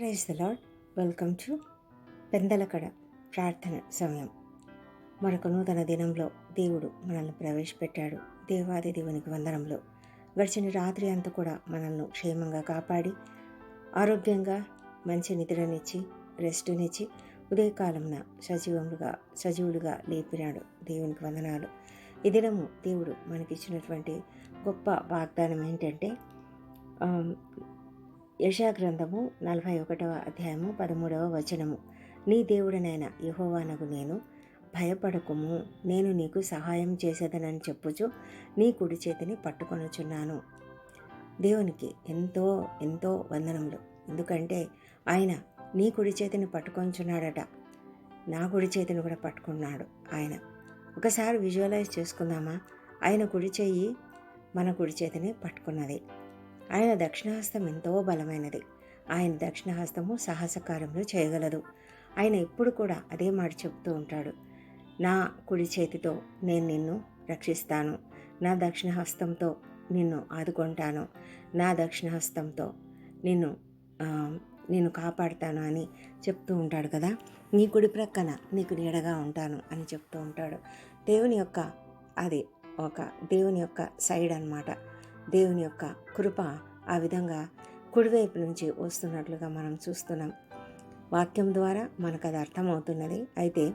Praise the Lord welcome to పెందలకడ ప్రార్థన సమయం. మరొక నూతన దినంలో దేవుడు మనల్ని ప్రవేశపెట్టాడు. దేవాది దేవునికి వందనంలో. గడిచిన రాత్రి అంతా కూడా మనల్ని క్షేమంగా కాపాడి ఆరోగ్యంగా మంచి నిద్రనిచ్చి రెస్ట్నిచ్చి ఉదయకాలంన సజీవములుగా సజీవులుగా లేపినాడు దేవునికి వందనాలు. ఈ దినము దేవుడు మనకిచ్చినటువంటి గొప్ప వాగ్దానం ఏంటంటే ఆమ్, గ్రంథము నలభై ఒకటవ అధ్యాయము పదమూడవ వచనము. నీ దేవుడనైన యహోవానకు నేను భయపడకుము. నేను నీకు సహాయం చేసేదనని చెప్పుచు నీ కుడి చేతిని పట్టుకొనుచున్నాను. దేవునికి ఎంతో ఎంతో వందనములు. ఎందుకంటే ఆయన నీ కుడి చేతిని పట్టుకొంచున్నాడట. నా కుడి చేతిని కూడా పట్టుకున్నాడు ఆయన. ఒకసారి విజువలైజ్ చేసుకుందామా? ఆయన కుడి చెయ్యి మన కుడి చేతిని పట్టుకున్నది. ఆయన దక్షిణహస్తం ఎంతో బలమైనది. ఆయన దక్షిణహస్తము సాహసకారంలో చేయగలదు. ఆయన ఎప్పుడు కూడా అదే మాట చెప్తూ ఉంటాడు. నా కుడి చేతితో నేను నిన్ను రక్షిస్తాను. నా దక్షిణహస్తంతో నిన్ను ఆదుకుంటాను. నా దక్షిణహస్తంతో నిన్ను నేను కాపాడుతాను అని చెప్తూ ఉంటాడు కదా? నీ కుడి ప్రక్కన నీకు నీడగా ఉంటాను అని చెప్తూ ఉంటాడు. దేవుని యొక్క అది ఒక దేవుని యొక్క సైడ్ అన్నమాట. దేవుని యొక్క కృప ఆ విధంగా కుడివైపు నుంచి వస్తున్నట్లుగా మనం చూస్తున్నాం. వాక్యం ద్వారా మనకు అది అర్థమవుతున్నది. అయితే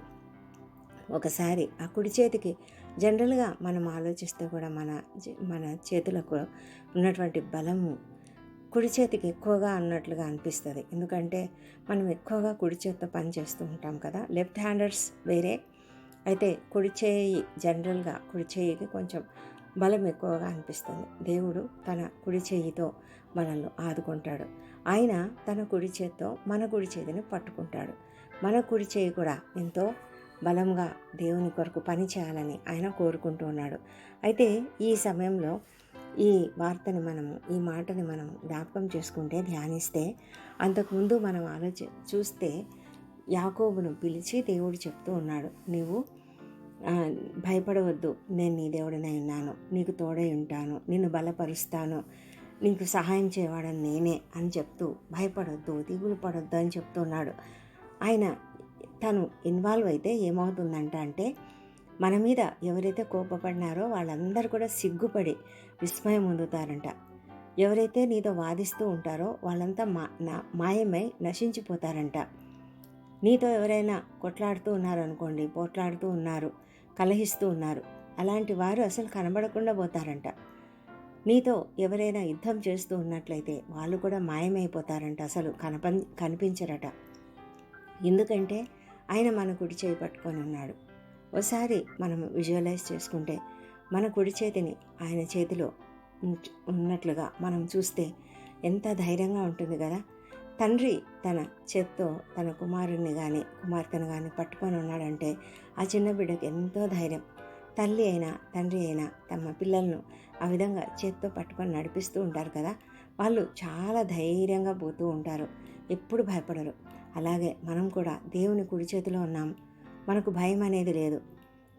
ఒకసారి ఆ కుడి చేతికి జనరల్గా మనం ఆలోచిస్తే కూడా మన మన చేతులకు ఉన్నటువంటి బలము కుడి చేతికి ఎక్కువగా అన్నట్లుగా అనిపిస్తుంది. ఎందుకంటే మనం ఎక్కువగా కుడి చేతితో పని చేస్తూ ఉంటాం కదా. లెఫ్ట్ హ్యాండర్స్ వేరే. అయితే కుడి చేయి జనరల్గా కుడి చేయికి కొంచెం బలం ఎక్కువగా అనిపిస్తుంది. దేవుడు తన కుడి చేయితో మనల్ని ఆదుకుంటాడు. ఆయన తన కుడి చేతితో మన కుడి చేతిని పట్టుకుంటాడు. మన కుడి చేయి కూడా ఎంతో బలంగా దేవుని కొరకు పని చేయాలని ఆయన కోరుకుంటూ ఉన్నాడు. అయితే ఈ సమయంలో ఈ వార్తని మనము ఈ మాటని మనం జ్ఞాపకం చేసుకుంటే ధ్యానిస్తే అంతకుముందు మనం ఆలోచి చూస్తే యాకోబును పిలిచి దేవుడు చెప్తూ ఉన్నాడు. నీవు భయపడవద్దు. నేను నీ దేవుడినై ఉన్నాను నీకు తోడై ఉంటాను. నిన్ను బలపరుస్తాను. నీకు సహాయం చేయవాడని నేనే అని చెప్తూ భయపడొద్దు దిగులు పడొద్దు అని చెప్తున్నాడు. ఆయన తను ఇన్వాల్వ్ అయితే ఏమవుతుందంట అంటే మన మీద ఎవరైతే కోపపడినారో వాళ్ళందరూ కూడా సిగ్గుపడి విస్మయం పొందుతారంట. ఎవరైతే నీతో వాదిస్తూ ఉంటారో వాళ్ళంతా మా నా మాయమై నశించిపోతారంట. నీతో ఎవరైనా కొట్లాడుతూ ఉన్నారనుకోండి పోట్లాడుతూ ఉన్నారు. కలహిస్తూ ఉన్నారు. అలాంటి వారు అసలు కనబడకుండా పోతారంట. నీతో ఎవరైనా యుద్ధం చేస్తూ ఉన్నట్లయితే వాళ్ళు కూడా మాయమైపోతారంట అసలు కనప కనిపించరట. ఎందుకంటే ఆయన మన కుడి చేయి పట్టుకొని ఉన్నాడు. ఒకసారి మనం విజువలైజ్ చేసుకుంటే మన కుడి చేతిని ఆయన చేతిలో ఉన్నట్లుగా మనం చూస్తే ఎంత ధైర్యంగా ఉంటుంది కదా. తండ్రి తన చేత్తో తన కుమారుణ్ణి కానీ కుమార్తెను కానీ పట్టుకొని ఉన్నాడంటే ఆ చిన్న బిడ్డకి ఎంతో ధైర్యం. తల్లి అయినా తండ్రి అయినా తమ పిల్లలను ఆ విధంగా చేత్తో పట్టుకొని నడిపిస్తూ ఉంటారు కదా! వాళ్ళు చాలా ధైర్యంగా పోతూ ఉంటారు. ఎప్పుడు భయపడరు. అలాగే మనం కూడా దేవుని కుడి చేతిలో ఉన్నాం. మనకు భయం అనేది లేదు.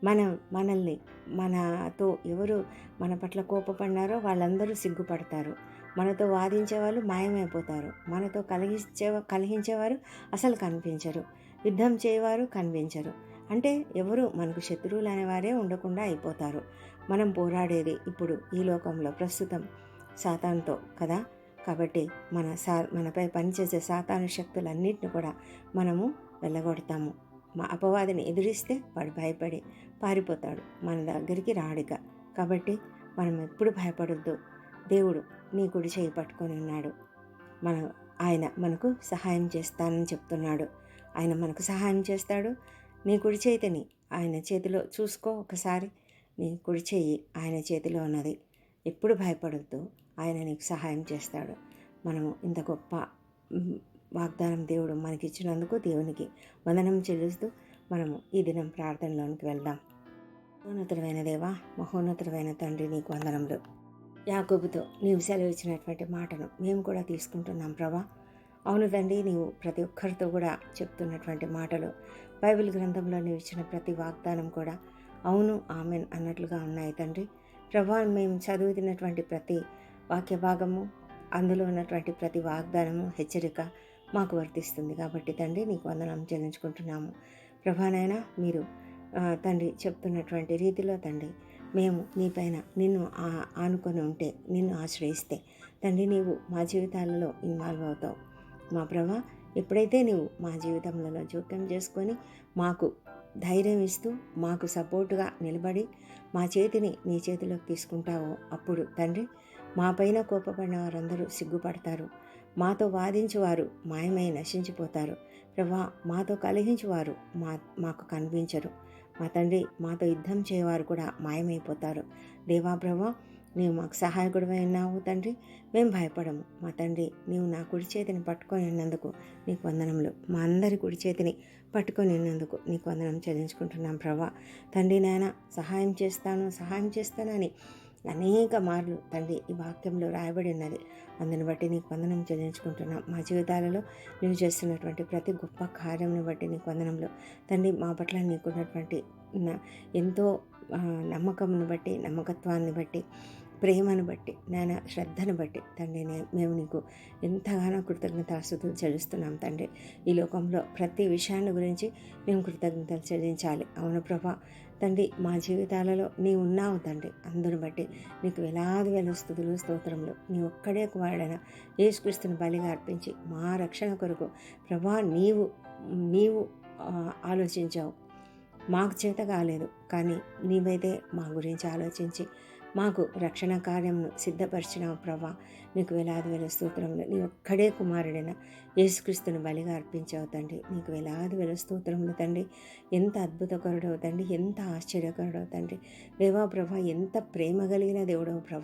మనం మనల్ని మనతో ఎవరు మన పట్ల కోపపడినారో వాళ్ళందరూ సిగ్గుపడతారు. మనతో వాదించే వాళ్ళు మాయమైపోతారు. మనతో కలిగించే కలిగించేవారు అసలు కనిపించరు. యుద్ధం చేయవారు కనిపించరు. అంటే ఎవరు మనకు శత్రువులు అనేవారే ఉండకుండా అయిపోతారు. మనం పోరాడేది ఇప్పుడు ఈ లోకంలో ప్రస్తుతం సాతాన్తో కదా? కాబట్టి మన సా మనపై పనిచేసే సాతాను శక్తులన్నింటిని కూడా మనము వెళ్ళగొడతాము మా అపవాదిని ఎదిరిస్తే వాడు భయపడి పారిపోతాడు మన దగ్గరికి రాడిక కాబట్టి మనం ఎప్పుడు భయపడొద్దు. దేవుడు నీ కుడి చేయి పట్టుకొని ఉన్నాడు. మన ఆయన మనకు సహాయం చేస్తానని చెప్తున్నాడు. ఆయన మనకు సహాయం చేస్తాడు. నీ కుడి చేతిని ఆయన చేతిలో చూసుకో ఒకసారి. నీ కుడి చేయి ఆయన చేతిలో ఉన్నది. ఎప్పుడు భయపడొద్దు. ఆయన నీకు సహాయం చేస్తాడు. మనము ఇంత గొప్ప వాగ్దానం దేవుడు మనకిచ్చినందుకు దేవునికి వందనం చెల్లిస్తూ మనము ఈ దినం ప్రార్థనలోనికి వెళ్దాం. మహోన్నతుడమైన దేవా మహోన్నతుడమైన తండ్రి నీకు వందనములు. యాకోబుతో నీవు సెలవు ఇచ్చినటువంటి మాటను మేము కూడా తీసుకుంటున్నాం ప్రభా. అవును తండ్రి నీవు ప్రతి ఒక్కరితో కూడా చెప్తున్నటువంటి మాటలు బైబిల్ గ్రంథంలో నీవు ఇచ్చిన ప్రతి వాగ్దానం కూడా అవును ఆమెన్ అన్నట్లుగా ఉన్నాయి తండ్రి. ప్రభా మేము చదువుతున్నటువంటి ప్రతి వాక్య భాగము అందులో ఉన్నటువంటి ప్రతి వాగ్దానము హెచ్చరిక మాకు వర్తిస్తుంది కాబట్టి తండ్రి నీకు వందనం చెల్లించుకుంటున్నాము. ప్రభానైనా మీరు తండ్రి చెప్తున్నటువంటి రీతిలో తండ్రి మేము నీపైన నిన్ను ఆనుకొని ఉంటే నిన్ను ఆశ్రయిస్తే తండ్రి నీవు మా జీవితాలలో ఇన్వాల్వ్ అవుతావు. మా ప్రభా ఎప్పుడైతే నీవు మా జీవితంలో జోక్యం చేసుకొని మాకు ధైర్యం ఇస్తూ మాకు సపోర్టుగా నిలబడి మా చేతిని నీ చేతిలోకి తీసుకుంటావో అప్పుడు తండ్రి మాపైన కోపపడిన వారందరూ సిగ్గుపడతారు. మాతో వాదించువారు మాయమై నశించిపోతారు. ప్రభా మాతో కలిగించువారు మా మాకు కనిపించరు. మా తండ్రి మాతో యుద్ధం చేయవారు కూడా మాయమైపోతారు. దేవా ప్రభా నీవు మాకు సహాయకుడు ఉన్నావు తండ్రి. మేము భయపడము. మా తండ్రి నీవు నా కుడి చేతిని పట్టుకొని ఉన్నందుకు నీకు వందనములు. మా అందరి కుడి చేతిని పట్టుకొని ఉన్నందుకు నీకు వందనం చెల్లించుకుంటున్నాం ప్రభా. తండ్రి నాయన సహాయం చేస్తాను సహాయం చేస్తానని అనేక మార్లు తండ్రి ఈ వాక్యంలో రాయబడి ఉన్నది. అందుని బట్టి నీకు వందనం చెల్లించుకుంటున్నాం. మా జీవితాలలో నువ్వు చేస్తున్నటువంటి ప్రతి గొప్ప కార్యంని బట్టి నీకు వందనంలో. తండ్రి మా పట్ల నీకున్నటువంటి ఎంతో నమ్మకంను బట్టి నమ్మకత్వాన్ని బట్టి ప్రేమను బట్టి నాయన శ్రద్ధను బట్టి తండ్రి మేము నీకు ఎంతగానో కృతజ్ఞతాస్తుతులు చెల్లిస్తున్నాం తండ్రి. ఈ లోకంలో ప్రతి విషయాన్ని గురించి మేము కృతజ్ఞతలు చెల్లించాలి. అవును ప్రభా తండ్రి మా జీవితాలలో నీ ఉన్నావు తండ్రి. అందుని బట్టి నీకు వేలాది వేల స్థుతులు స్తోత్రములు. నీ ఒక్కడే కుమారుడైన యేసుక్రీస్తుని బలిగా అర్పించి మా రక్షణ కొరకు ప్రభా నీవు నీవు ఆలోచించావు. మాకు చేత కాలేదు కానీ నీవైతే మా గురించి ఆలోచించి మాకు రక్షణ కార్యమును సిద్ధపరిచినావు ప్రభా. నీకు వేలాది వేల స్తోత్రములు. నీ ఒక్కడే కుమారుడైన యేసుక్రీస్తుని బలిగా అర్పించావు తండ్రి. నీకు వేలాది వేల స్తోత్రములు తండ్రి. ఎంత అద్భుతకరుడవు తండ్రి. ఎంత ఆశ్చర్యకరుడవు తండ్రి. దేవా ప్రభ ఎంత ప్రేమ కలిగిన దేవుడవు ప్రభ.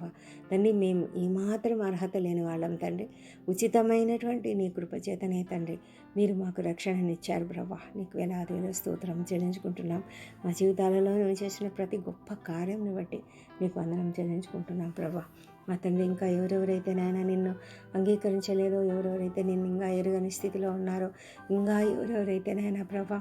తండ్రి మేము ఏమాత్రం అర్హత లేని వాళ్ళం తండ్రి. ఉచితమైనటువంటి నీ కృపచేతనే తండ్రి మీరు మాకు రక్షణనిచ్చారు ప్రభా. నీకు వేలాది వేల స్తోత్రం చెల్లించుకుంటున్నాం. మా జీవితాలలో నువ్వు చేసిన ప్రతి గొప్ప కార్యంని బట్టి నీకు వందనం చెల్లించుకుంటున్నాం ప్రభా. మా తండ్రి ఇంకా ఎవరెవరైతే నాయన నిన్ను అంగీకరించలేదో ఎవరెవరైతే నిన్ను ఇంకా ఎరుగని స్థితిలో ఉన్నారో ఇంకా ఎవరెవరైతే నాయన ప్రభా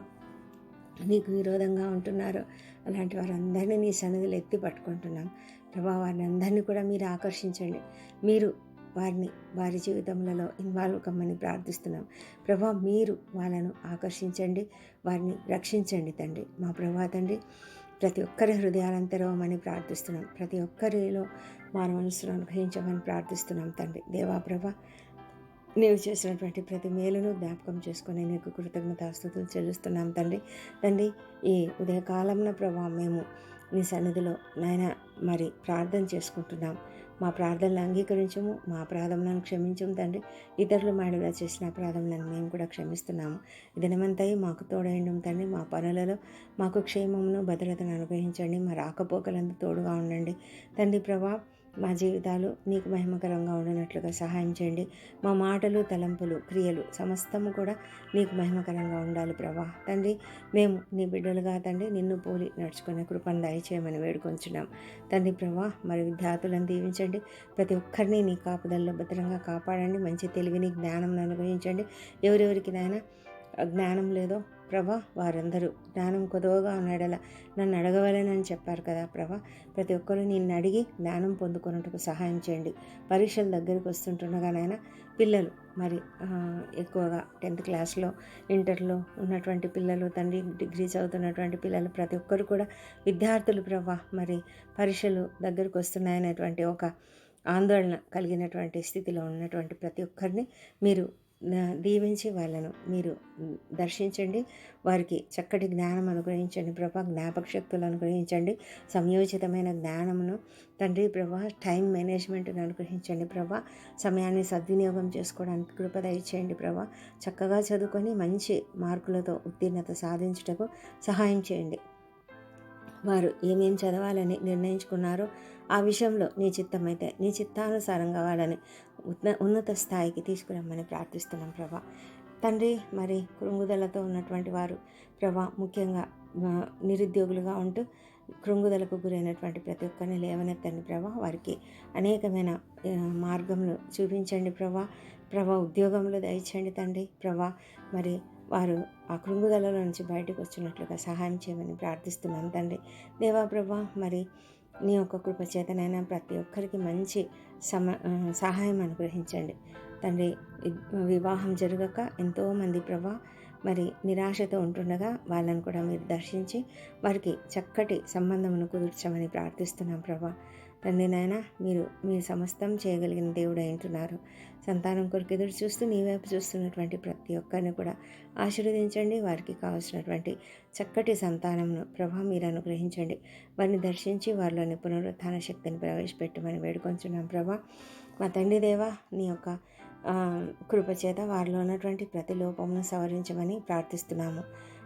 నీకు విరోధంగా ఉంటున్నారో అలాంటి వారందరినీ నీ సన్నిధిలో ఎత్తి పట్టుకుంటున్నాం. ప్రభా వారిని అందరినీ కూడా మీరు ఆకర్షించండి. మీరు వారిని వారి జీవితంలో ఇన్వాల్వ్ కమ్మని ప్రార్థిస్తున్నాం. ప్రభా మీరు వాళ్ళను ఆకర్షించండి వారిని రక్షించండి తండ్రి. మా ప్రభా తండ్రి ప్రతి ఒక్కరి హృదయాలను తెరవమని ప్రార్థిస్తున్నాం. ప్రతి ఒక్కరిలో మారు మనసును అనుగ్రహించమని ప్రార్థిస్తున్నాం తండ్రి. దేవాప్రభ నీవు చేసినటువంటి ప్రతి మేలును జ్ఞాపకం చేసుకొని నీకు కృతజ్ఞతాస్తుతులు చెల్లిస్తున్నాం తండ్రి. తండ్రి ఈ ఉదయకాలంలో ప్రభా మేము నీ సన్నిధిలో నాయన మరి ప్రార్థన చేసుకుంటున్నాం. మా ప్రార్థనలు అంగీకరించము మా అపరాధములను క్షమించము తండ్రి. ఇతరులు మాడలా చేసిన అపరాధములను మేము కూడా క్షమిస్తున్నాము. దినమంతయి మాకు తోడైండం తండ్రి. మా పనులలో మాకు క్షేమమును భద్రతను అనుగ్రహించండి. మా రాకపోకలందు తోడుగా ఉండండి. తండ్రి ప్రభా మా జీవితాలు నీకు మహిమకరంగా ఉండనట్లుగా సహాయం చేయండి. మా మాటలు తలంపులు క్రియలు సమస్తము కూడా నీకు మహిమకరంగా ఉండాలి ప్రభా. తండ్రి మేము నీ బిడ్డలుగా తండ్రి నిన్ను పోలి నడుచుకునే కృపను దయచేయమని వేడుకొంచున్నాం. తండ్రి ప్రభా మరి విద్యార్థులను దీవించండి. ప్రతి ఒక్కరిని నీ కాపుదల్లో భద్రంగా కాపాడండి. మంచి తెలివిని జ్ఞానం అనుగ్రహించండి. ఎవరెవరికి నాయన జ్ఞానం లేదో ప్రభా వారందరూ జ్ఞానం కొదవగా ఉన్నాడలా నన్ను అడగవలనని చెప్పారు కదా ప్రభా. ప్రతి ఒక్కరు నిన్ను అడిగి జ్ఞానం పొందుకున్నట్టుకు సహాయం చేయండి. పరీక్షల దగ్గరికి వస్తుంటుండగానైనా పిల్లలు మరి ఎక్కువగా టెన్త్ క్లాస్లో ఇంటర్లో ఉన్నటువంటి పిల్లలు తండ్రి డిగ్రీ చదువుతున్నటువంటి పిల్లలు ప్రతి ఒక్కరు కూడా విద్యార్థులు ప్రభా మరి పరీక్షలు దగ్గరకు వస్తున్నాయనేటువంటి ఒక ఆందోళన కలిగినటువంటి స్థితిలో ఉన్నటువంటి ప్రతి ఒక్కరిని మీరు దీవించి వాళ్ళను మీరు దర్శించండి. వారికి చక్కటి జ్ఞానం అనుగ్రహించండి. ప్రభా జ్ఞాపక శక్తులు అనుగ్రహించండి. సంయోచితమైన జ్ఞానమును తండ్రి ప్రభా టైం మేనేజ్మెంట్ను అనుగ్రహించండి ప్రభా. సమయాన్ని సద్వినియోగం చేసుకోవడానికి కృపద ఇచ్చేయండి ప్రభా. చక్కగా చదువుకొని మంచి మార్కులతో ఉత్తీర్ణత సాధించుటకు సహాయం చేయండి. వారు ఏమేం చదవాలని నిర్ణయించుకున్నారో ఆ విషయంలో నీ చిత్తమైతే నీ చిత్తానుసారంగా వాళ్ళని ఉన్న ఉన్నత స్థాయికి తీసుకురమ్మని ప్రార్థిస్తున్నాం ప్రభా. తండ్రి మరి కృంగుదలతో ఉన్నటువంటి వారు ప్రభా ముఖ్యంగా నిరుద్యోగులుగా ఉంటూ కృంగుదలకు గురైనటువంటి ప్రతి ఒక్కరిని లేవనెత్తండి ప్రభా. వారికి అనేకమైన మార్గంలో చూపించండి ప్రభా. ప్రభా ఉద్యోగంలో దయచేయండి తండ్రి. ప్రభా మరి వారు ఆ కృంగుదల నుంచి బయటకు వచ్చినట్లుగా సహాయం చేయమని ప్రార్థిస్తున్నాం తండ్రి. దేవా ప్రభా మరి నీ యొక్క కృపచేతనైనా ప్రతి ఒక్కరికి మంచి సమ సహాయం అనుగ్రహించండి. తండ్రి వివాహం జరగక ఎంతోమంది ప్రభా మరి నిరాశతో ఉంటుండగా వాళ్ళని కూడా మీరు దర్శించి వారికి చక్కటి సంబంధమును కుదుర్చమని ప్రార్థిస్తున్నాం ప్రభా. తండ్రి నాయన మీరు మీ సమస్తం చేయగలిగిన దేవుడు అంటున్నారు సంతానం కొరకు ఎదురు చూస్తూ నీ వైపు చూస్తున్నటువంటి ప్రతి ఒక్కరిని కూడా ఆశీర్వదించండి. వారికి కావాల్సినటువంటి చక్కటి సంతానంను ప్రభా మీరు అనుగ్రహించండి. వారిని దర్శించి వారిలోని పునరుత్థాన శక్తిని ప్రవేశపెట్టమని వేడుకొంచున్నాం ప్రభా. మా తండ్రి దేవా నీ యొక్క కృపచేత వారిలో ఉన్నటువంటి ప్రతి లోపమును సవరించమని ప్రార్థిస్తున్నాము.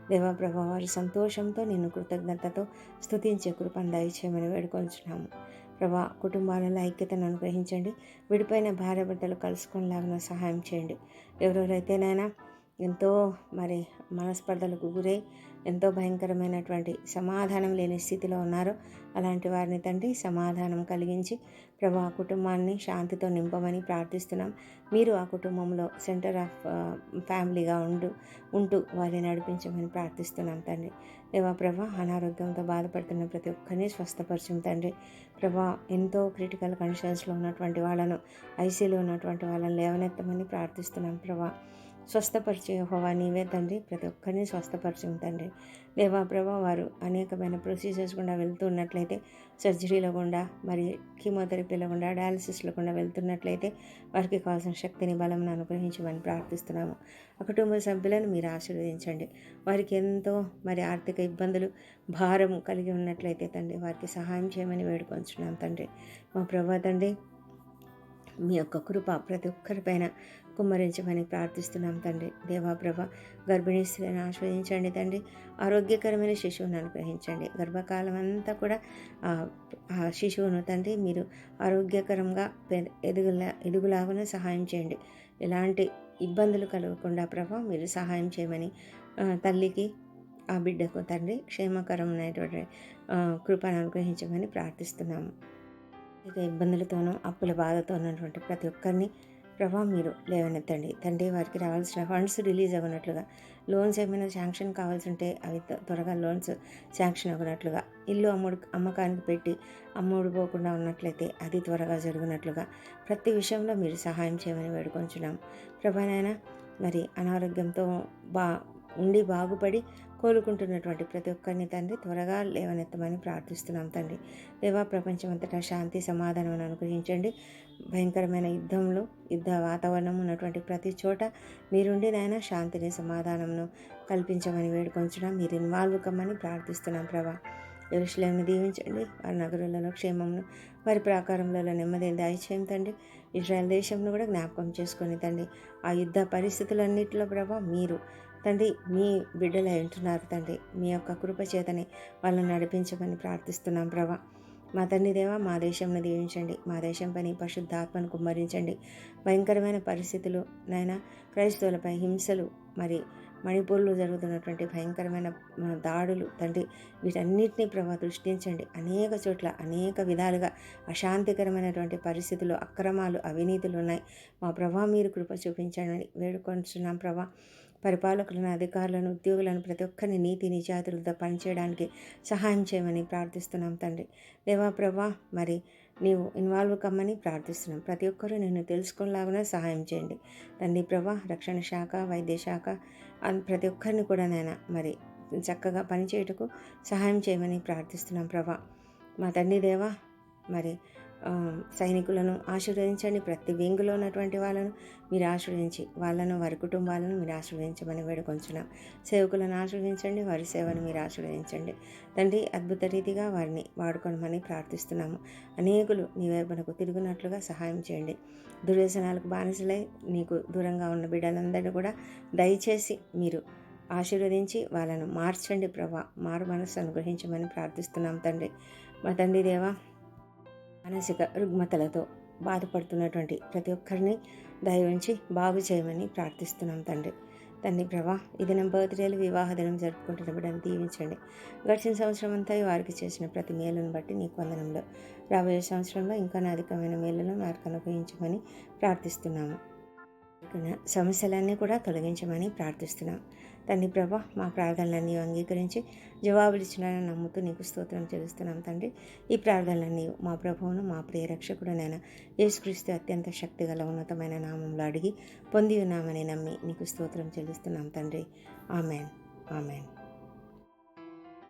దేవా ప్రభా వారి సంతోషంతో నిన్ను కృతజ్ఞతతో స్థుతించే కృపను దయచేయమని వేడుకొంచున్నాము. ప్రభా కుటుంబాలలో ఐక్యతను అనుగ్రహించండి. విడిపోయిన భార్య బిడ్డలు కలుసుకునేలాగా సహాయం చేయండి. ఎవరెవరైతేనైనా ఎంతో మరి మనస్పర్ధలకు గురై ఎంతో భయంకరమైనటువంటి సమాధానం లేని స్థితిలో ఉన్నారో అలాంటి వారిని తండ్రి సమాధానం కలిగించి ప్రభా కుటుంబాన్ని శాంతితో నింపమని ప్రార్థిస్తున్నాం. మీరు ఆ కుటుంబంలో సెంటర్ ఆఫ్ ఫ్యామిలీగా ఉండు ఉంటూ వారిని నడిపించమని ప్రార్థిస్తున్నాం తండ్రి. దేవా ప్రభా అనారోగ్యంతో బాధపడుతున్న ప్రతి ఒక్కరిని స్వస్థపరచం తండ్రి. ప్రభా ఎంతో క్రిటికల్ కండిషన్స్లో ఉన్నటువంటి వాళ్ళను ఐసీలో ఉన్నటువంటి వాళ్ళని లేవనెత్తమని ప్రార్థిస్తున్నాం ప్రభా. స్వస్థపరిచే హోవా నీవే తండ్రి ప్రతి ఒక్కరిని స్వస్థపరచం తండ్రి. దేవా ప్రభా వారు అనేకమైన ప్రొసీజర్స్ గుండా వెళ్తున్నట్లయితే సర్జరీలో గుండా మరి కీమోథెరపీల గుండా డయాలసిస్లో గుండా వెళ్తున్నట్లయితే వారికి కావాల్సిన శక్తిని బలంను అనుగ్రహించమని ప్రార్థిస్తున్నాము. ఆ కుటుంబ సభ్యులను మీరు ఆశీర్వదించండి. వారికి ఎంతో మరి ఆర్థిక ఇబ్బందులు భారం కలిగి ఉన్నట్లయితే తండ్రి వారికి సహాయం చేయమని వేడుకొంచున్నాం తండ్రి. మా ప్రభా తండ్రి మీ యొక్క కృప ప్రతి ఒక్కరిపైన కుమ్మరించమని ప్రార్థిస్తున్నాం తండ్రి. దేవాప్రభ గర్భిణీ స్త్రీని ఆస్వాదించండి తండ్రి. ఆరోగ్యకరమైన శిశువును అనుగ్రహించండి. గర్భకాలం అంతా కూడా ఆ శిశువును తండ్రి మీరు ఆరోగ్యకరంగా ఎదుగులా ఎదుగులాగున సహాయం చేయండి. ఎలాంటి ఇబ్బందులు కలగకుండా ప్రభా మీరు సహాయం చేయమని తల్లికి ఆ బిడ్డకు తండ్రి క్షేమకరమైనటువంటి కృపను అనుగ్రహించమని ప్రార్థిస్తున్నాము. ఇక ఇబ్బందులతోనూ అప్పుల బాధతో ఉన్నటువంటి ప్రతి ఒక్కరిని ప్రభా మీరు లేవనెత్తండి. తండ్రి వారికి రావాల్సిన ఫండ్స్ రిలీజ్ అవ్వనట్లుగా లోన్స్ ఏమైనా శాంక్షన్ కావాల్సి ఉంటే అవి త్వ- త్వరగా లోన్స్ శాంక్షన్ అవ్వనట్లుగా ఇల్లు అమ్ముడు అమ్మకానికి పెట్టి అమ్ముడు పోకుండా ఉన్నట్లయితే అది త్వరగా జరుగునట్లుగా ప్రతి విషయంలో మీరు సహాయం చేయమని వేడుకొంచున్నాం. ప్రభానైనా మరి అనారోగ్యంతో బా ఉండి బాగుపడి కోలుకుంటున్నటువంటి ప్రతి ఒక్కరిని తండ్రి త్వరగా లేవనెత్తమని ప్రార్థిస్తున్నాం తండ్రి. దేవా ప్రపంచమంతటా శాంతి సమాధానం అనుగ్రహించండి. భయంకరమైన యుద్ధంలో యుద్ధ వాతావరణం ఉన్నటువంటి ప్రతి చోట మీరుండి నాయన శాంతిని సమాధానంను కల్పించమని వేడుకొంచడం మీరు ఇన్వాల్వ్ కమ్మని ప్రార్థిస్తున్నాం ప్రభా. ఎరుషులేమును దీవించండి. వారి నగరులలో క్షేమమును వారి ప్రాకారంలో నెమ్మది దయచేయం తండ్రి. ఇజ్రాయెల్ దేశంను కూడా జ్ఞాపకం చేసుకొని తండ్రి ఆ యుద్ధ పరిస్థితులన్నింటిలో ప్రభా మీరు తండ్రి మీ బిడ్డలు ఉంటున్నారు తండ్రి మీ యొక్క కృప చేతని వాళ్ళని నడిపించమని ప్రార్థిస్తున్నాం ప్రభా. మా తండ్రి దేవా మా దేశంను దీవించండి. మా దేశం పని పరిశుద్ధాత్మను కుమ్మరించండి. భయంకరమైన పరిస్థితులు నాయన క్రైస్తవులపై హింసలు మరి మణిపూర్లో జరుగుతున్నటువంటి భయంకరమైన దాడులు తండ్రి వీటన్నిటిని ప్రభా దృష్టించండి. అనేక చోట్ల అనేక విధాలుగా అశాంతికరమైనటువంటి పరిస్థితులు అక్రమాలు అవినీతులు ఉన్నాయి. మా ప్రభా మీరు కృప చూపించండి. వేడుకొంటున్నాం ప్రభా. పరిపాలకులను అధికారులను ఉద్యోగులను ప్రతి ఒక్కరిని నీతి నిజాతులతో పనిచేయడానికి సహాయం చేయమని ప్రార్థిస్తున్నాం తండ్రి. దేవా ప్రభా మరి నీవు ఇన్వాల్వ్ కమ్మని ప్రార్థిస్తున్నాం. ప్రతి ఒక్కరూ నేను తెలుసుకునేలాగా సహాయం చేయండి. తండ్రి ప్రభా రక్షణ శాఖ వైద్య శాఖ అన్- ప్రతి ఒక్కరిని కూడా నేను మరి చక్కగా పనిచేయటకు సహాయం చేయమని ప్రార్థిస్తున్నాం ప్రభా. మా తండ్రి దేవా మరి సైనికులను ఆశీర్వదించండి. ప్రతి వింగులో ఉన్నటువంటి వాళ్ళను మీరు ఆశీర్వదించి వాళ్ళను వారి కుటుంబాలను మీరు ఆశీర్వదించమని వేడుకొంచున్నాం. సేవకులను ఆశీర్వదించండి వారి సేవను మీరు ఆశీర్వదించండి. తండ్రి అద్భుత రీతిగా వారిని వాడుకోనమని ప్రార్థిస్తున్నాము. అనేకులు నీ వైపునకు తిరుగునట్లుగా సహాయం చేయండి. దుర్వ్యసనాలకు బానిసలై నీకు దూరంగా ఉన్న బిడ్డలందరినీ కూడా దయచేసి మీరు ఆశీర్వదించి వాళ్ళను మార్చండి ప్రభా. మారు మనస్సు అనుగ్రహించమని ప్రార్థిస్తున్నాం తండ్రి. మా తండ్రి దేవా మానసిక రుగ్మతలతో బాధపడుతున్నటువంటి ప్రతి ఒక్కరిని దయ ఉంచి బాగు చేయమని ప్రార్థిస్తున్నాం తండ్రి. తండ్రి ప్రభా ఈ దినం బర్త్డేలు వివాహ దినం జరుపుకుంటున్న బిడ్డను దీవించండి. గడిచిన సంవత్సరం అంతా వారికి చేసిన ప్రతి మేలును బట్టి నీకు వందనంలో రాబోయే సంవత్సరంలో ఇంకా అధికమైన మేలును వారికి అనుభవించమని ప్రార్థిస్తున్నాము. సమస్యలన్నీ కూడా తొలగించమని ప్రార్థిస్తున్నాం. తండ్రి ప్రభా మా ప్రార్థనలన్నీ అంగీకరించి జవాబులు నమ్ముతూ నీకు స్తోత్రం చెల్లిస్తున్నాం తండ్రి. ఈ ప్రార్థనలన్నీ మా ప్రభువును మా ప్రియ రక్షకుడనైనా యేసుక్రీస్తు అత్యంత శక్తిగల ఉన్నతమైన నామంలో అడిగి పొంది ఉన్నామని నమ్మి నీకు స్తోత్రం చెల్లిస్తున్నాం తండ్రి. ఆమెన్. ఆమెన్.